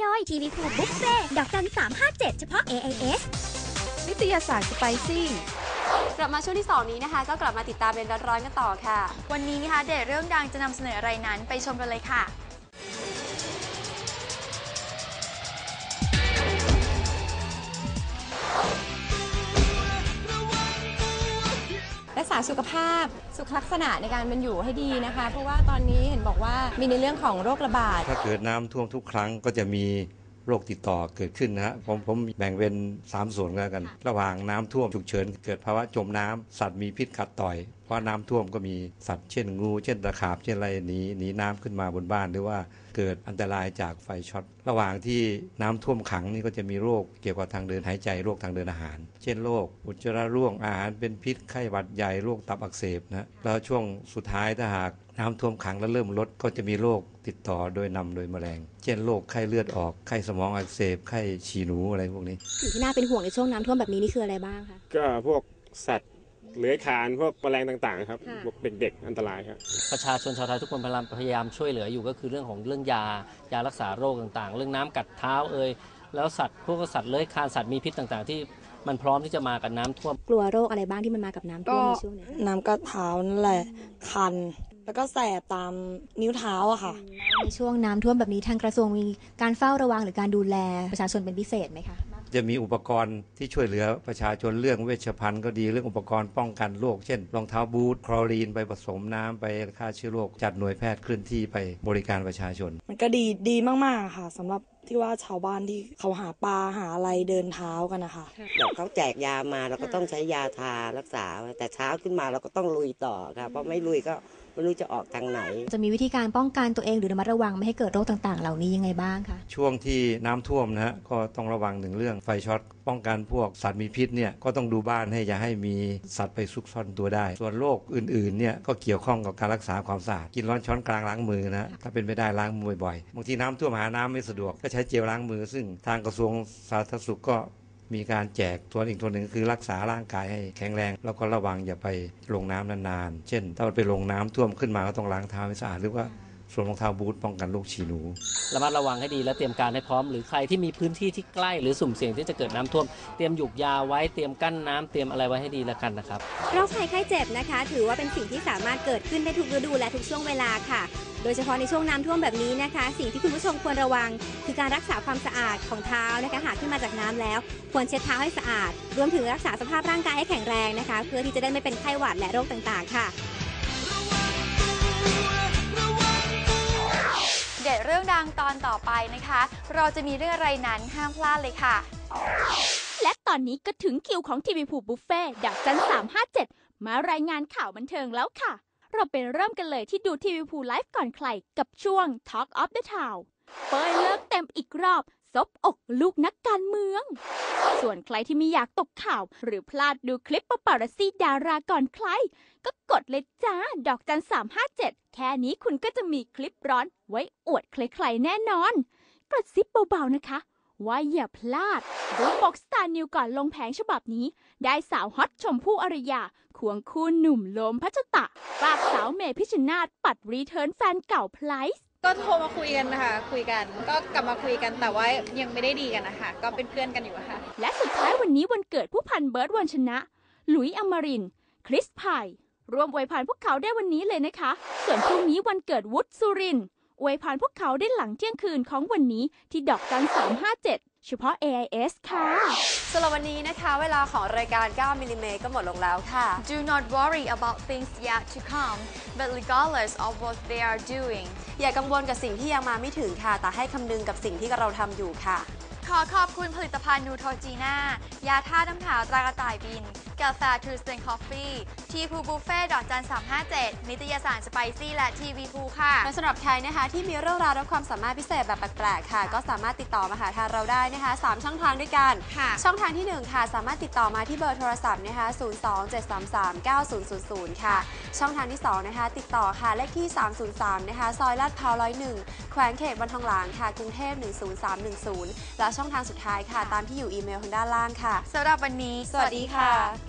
โดยทีวีพูบุฟเฟ่ดอกจัน357 เฉพาะ AIS นิตยสารสไปซี่ กลับมาช่วงที่ 2 นี้นะคะ ก็กลับมาติดตามเป็นร้อนๆกันต่อค่ะ วันนี้นะคะเดทเรื่องดังจะนำเสนออะไรนั้นไปชมกันเลยค่ะาสุขภาพ สุขลักษณะในการเป็นอยู่ให้ดีนะคะ เพราะว่าตอนนี้เห็นบอกว่ามีในเรื่องของโรคระบาด ถ้าเกิดน้ำท่วมทุกครั้งก็จะมี โรคติดต่อเกิดขึ้นนะฮะผมผมแบ่งเป็น 3 ส่วนกัน ระหว่างน้ำท่วมฉุกเฉินเกิดภาวะจมน้ำสัตว์มีพิษกัดต่อย เพราะน้ำท่วมก็มีสัตว์เช่นงู เช่นตะขาบเช่นอะไรหนีหนีน้ำขึ้นมาบนบ้าน หรือว่าเกิดอันตรายจากไฟช็อต ระหว่างที่น้ำท่วมขังนี่ก็จะมีโรคเกี่ยวกับทางเดินหายใจโรคทางเดินอาหาร เช่นโรคอุจจาระร่วงอาหารเป็นพิษไข้หวัดใหญ่โรคตับอักเสบนะแล้วช่วงสุดท้ายถ้าหาก น้ำท่วมขังแล้วเริ่มลดก็จะมีโรคติดต่อโดยนำโดยแมลง เช่นโรคไข้เลือดออก ไข้สมองอักเสบ ไข้ฉี่หนูอะไรพวกนี้สิ่งที่น่าเป็นห่วงในช่วงน้ำท่วมแบบนี้นี่คืออะไรบ้างคะก็พวกสัตว์เลื้อยคลานพวกแมลงต่างๆครับค่ะพวกเด็ก ๆ อันตรายครับประชาชนชาวไทยทุกคนพยายามพยายามช่วยเหลืออยู่ก็คือเรื่องของเรื่องยายารักษาโรคต่างๆ เรื่องน้ำกัดเท้าเอ่ยแล้วสัตว์พวกสัตว์เลื้อยคลานสัตว์มีพิษต่างๆ ที่มันพร้อมที่จะมากับน้ำท่วม กลัวโรคอะไรบ้างที่มันมากับน้ำท่วมในช่วงนี้น้ำกระเท้านั่นแหละคัน แล้วก็แสบตามนิ้วเท้าอะค่ะ ในช่วงน้ำท่วมแบบนี้ทางกระทรวงมีการเฝ้าระวังหรือการดูแลประชาชนเป็นพิเศษไหมคะ จะมีอุปกรณ์ที่ช่วยเหลือประชาชนเรื่องเวชภัณฑ์ก็ดีเรื่องอุปกรณ์ป้องกันโรคเช่นรองเท้าบูทคลอรีนไปผสมน้ำไปฆ่าเชื้อโรคจัดหน่วยแพทย์เคลื่อนที่ไปบริการประชาชน มันก็ดีดีมากๆค่ะสำหรับที่ว่าชาวบ้านที่เขาหาปลาหาอะไรเดินเท้ากันนะคะเดี๋ยวเขาแจกยามาเราก็ต้องใช้ยาทารักษาไว้แต่เช้าขึ้นมาเราก็ต้องลุยต่อค่ะเพราะไม่ลุยก็ ไม่รู้จะออกทางไหน จะมีวิธีการป้องกันตัวเองหรือระมัดระวังไม่ให้เกิดโรคต่างๆ เหล่านี้ยังไงบ้างคะช่วงที่น้ำท่วมนะฮะก็ต้องระวังหนึ่งเรื่องไฟช็อตป้องกันพวกสัตว์มีพิษเนี่ยก็ต้องดูบ้านให้อย่าให้มีสัตว์ไปซุกซ่อนตัวได้ ส่วนโรคอื่นๆเนี่ยก็เกี่ยวข้องกับการรักษาความสะอาดกินร้อนช้อนกลางล้างมือนะฮะถ้าเป็นไปได้ล้างมือบ่อยๆบางทีน้ำท่วมหาน้ำไม่สะดวกก็ใช้เจลล้างมือ ซึ่งทางกระทรวงสาธารณสุขก็ มีการแจกตัวอีกตัวหนึ่งคือรักษาร่างกายให้แข็งแรง แล้วก็ระวังอย่าไปลงน้ำนานๆ เช่น ถ้ามันไปลงน้ำท่วมขึ้นมาก็ต้องล้างเท้าให้สะอาดหรือว่า สวมรองเท้าบูทป้องกันโรคฉี่หนู ระมัดระวังให้ดีและเตรียมการให้พร้อม หรือใครที่มีพื้นที่ที่ใกล้ หรือสุ่มเสี่ยงที่จะเกิดน้ำท่วม เตรียมหยุกยาไว้เตรียมกั้นน้ำเตรียมอะไรไว้ให้ดีแล้วกันนะครับ โรคภัยไข้เจ็บนะคะ ถือว่าเป็นสิ่งที่สามารถเกิดขึ้นได้ทุกฤดูและทุกช่วงเวลาค่ะ โดยเฉพาะในช่วงน้ำท่วมแบบนี้นะคะ สิ่งที่คุณผู้ชมควรระวัง คือการรักษาความสะอาดของเท้านะคะหากขึ้นมาจากน้ำแล้ว ควรเช็ดเท้าให้สะอาด รวมถึงรักษาสภาพร่างกายให้แข็งแรงนะคะ เพื่อที่จะได้ไม่เป็นไข้หวัดและโรคต่างๆ ค่ะ งดังตอนต่อไปนะคะ เราจะมีเรื่องอะไรนั้นห้ามพลาดเลยค่ะ และตอนนี้ก็ถึงคิวของทีวีผูบุฟเฟ่ดักจันสามห้าเจ็ดมารายงานข่าวบันเทิงแล้วค่ะ เราไปเริ่มกันเลยที่ดูทีวีผูไลฟ์ก่อนใครกับช่วง Talk of the Town เปยเลิกเต็มอีกรอบ ซบอกลูกนักการเมือง ส่วนใครที่ไม่อยากตกข่าว หรือพลาดดูคลิปปาปารัสซี่ดาราก่อนใคร ก็กดเลยจ้า ดอกจัน357แค่นี้คุณก็จะมีคลิปร้อนไว้อวดใครๆแน่นอน กระซิบเบาๆนะคะ ว่าอย่าพลาดดูปกสตาร์นิวก่อนลงแผงฉบับนี้ ได้สาวฮอตชมพู่อารยา ควงคู่หนุ่มโลมพัชตะฝากสาวเมพิชชนาธปัดรีเทิร์นแฟนเก่าไพลส์ ก็โทรมาคุยกันนะคะคุยกัน ก็กลับมาคุยกันแต่ว่ายังไม่ได้ดีกันนะคะก็เป็นเพื่อนกันอยู่อะค่ะ และสุดท้ายวันนี้วันเกิดผู้พันเบิร์ดวันชนะ หลุยส์อมรินทร์คริสไพายร่วมอวยพรพวกเขาได้วันนี้เลยนะคะ ส่วนพรุ่งนี้วันเกิดวุฒิสุรินทร์ อวยพรพวกเขาได้หลังเที่ยงคืนของวันนี้ที่ดอกจัน357 เฉพาะ AIS ค่ะสำหรับวันนี้นะคะ เวลาของรายการ 9 มิลลิเมตรก็หมดลงแล้วค่ะ Do not worry about things yet to come but regardless of what they are doing อย่ากังวลกับสิ่งที่ยังมาไม่ถึงค่ะ แต่ให้คำนึงกับสิ่งที่เราทำอยู่ค่ะ ขอขอบคุณผลิตภัณฑ์นูโทจีน่ายาท่าน้ำขาวตรากระต่ายบินกาแฟทรูสเตนคอฟฟี่ทีพูบุฟเฟ่ดอกจัน357นิตยสารสไปซี่และทีวีพูค่ะ และสำหรับใครนะคะที่มีเรื่องราวและความสามารถพิเศษแบบแปลกๆค่ะ ก็สามารถติดต่อมาหาทางเราได้นะคะ 3 ช่องทางด้วยกันค่ะช่องทางที่ 1 ค่ะ สามารถติดต่อมาที่เบอร์โทรศัพท์นะคะ 027339000 ค่ะ ช่องทางที่ 2 นะคะ ติดต่อค่ะเลขที่ 303 นะคะ ซอยลาดพร้าว101แขวงเขตบรรทองหลางค่ะ กรุงเทพ10310 และช่องทางสุดท้ายค่ะ ตามที่อยู่อีเมลทางด้านล่างค่ะสำหรับวันนี้ สวัสดีค่ะ